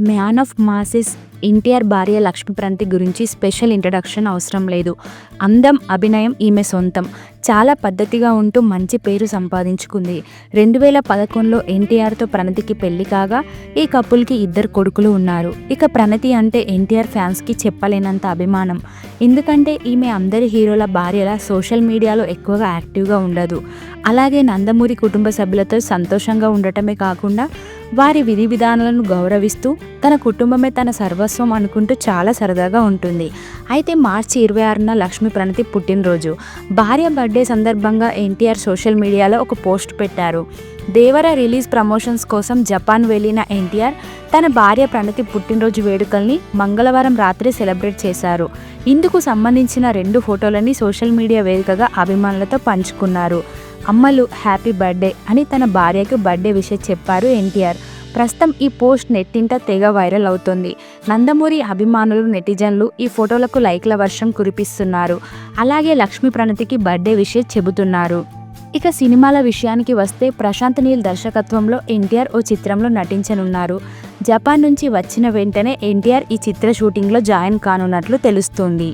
Man of masses NTR భార్య లక్ష్మీప్రంతి గురించి special introduction అవసరం లేదు. అందం అభినయం ఈమె సొంతం. చాలా పద్ధతిగా ఉంటూ మంచి పేరు సంపాదించుకుంది. రెండు వేల పదకొండులో ఎన్టీఆర్తో ప్రణతికి పెళ్ళి కాగా ఈ కపుల్కి ఇద్దరు కొడుకులు ఉన్నారు. ఇక ప్రణతి అంటే ఎన్టీఆర్ ఫ్యాన్స్కి చెప్పలేనంత అభిమానం. ఎందుకంటే ఈమె అందరి హీరోల భార్యల సోషల్ మీడియాలో ఎక్కువగా యాక్టివ్గా ఉండదు. అలాగే నందమూరి కుటుంబ సభ్యులతో సంతోషంగా ఉండటమే కాకుండా వారి విధి విధానాలను గౌరవిస్తూ తన కుటుంబమే తన సర్వస్వం అనుకుంటూ చాలా సరదాగా ఉంటుంది. అయితే మార్చి ఇరవై ఆరున లక్ష్మీ ప్రణతి పుట్టినరోజు. భార్య బర్త్డే సందర్భంగా ఎన్టీఆర్ సోషల్ మీడియాలో ఒక పోస్ట్ పెట్టారు. దేవర రిలీజ్ ప్రమోషన్స్ కోసం జపాన్ వెళ్ళిన ఎన్టీఆర్ తన భార్య ప్రణతి పుట్టినరోజు వేడుకల్ని మంగళవారం రాత్రి సెలబ్రేట్ చేశారు. ఇందుకు సంబంధించిన రెండు ఫోటోలని సోషల్ మీడియా వేదికగా అభిమానులతో పంచుకున్నారు. అమ్మలు హ్యాపీ బర్త్డే అని తన భార్యకు బర్త్డే విషయం చెప్పారు ఎన్టీఆర్. ప్రస్తుతం ఈ పోస్ట్ నెట్టింట తెగ వైరల్ అవుతుంది. నందమూరి అభిమానులు నెటిజన్లు ఈ ఫోటోలకు లైక్ల వర్షం కురిపిస్తున్నారు. అలాగే లక్ష్మీ ప్రణతికి బర్త్డే విషయం చెబుతున్నారు. ఇక సినిమాల విషయానికి వస్తే ప్రశాంత్ నీల్ దర్శకత్వంలో ఎన్టీఆర్ ఓ చిత్రంలో నటించనున్నారు. జపాన్ నుంచి వచ్చిన వెంటనే ఎన్టీఆర్ ఈ చిత్ర షూటింగ్లో జాయిన్ కానున్నట్లు తెలుస్తోంది.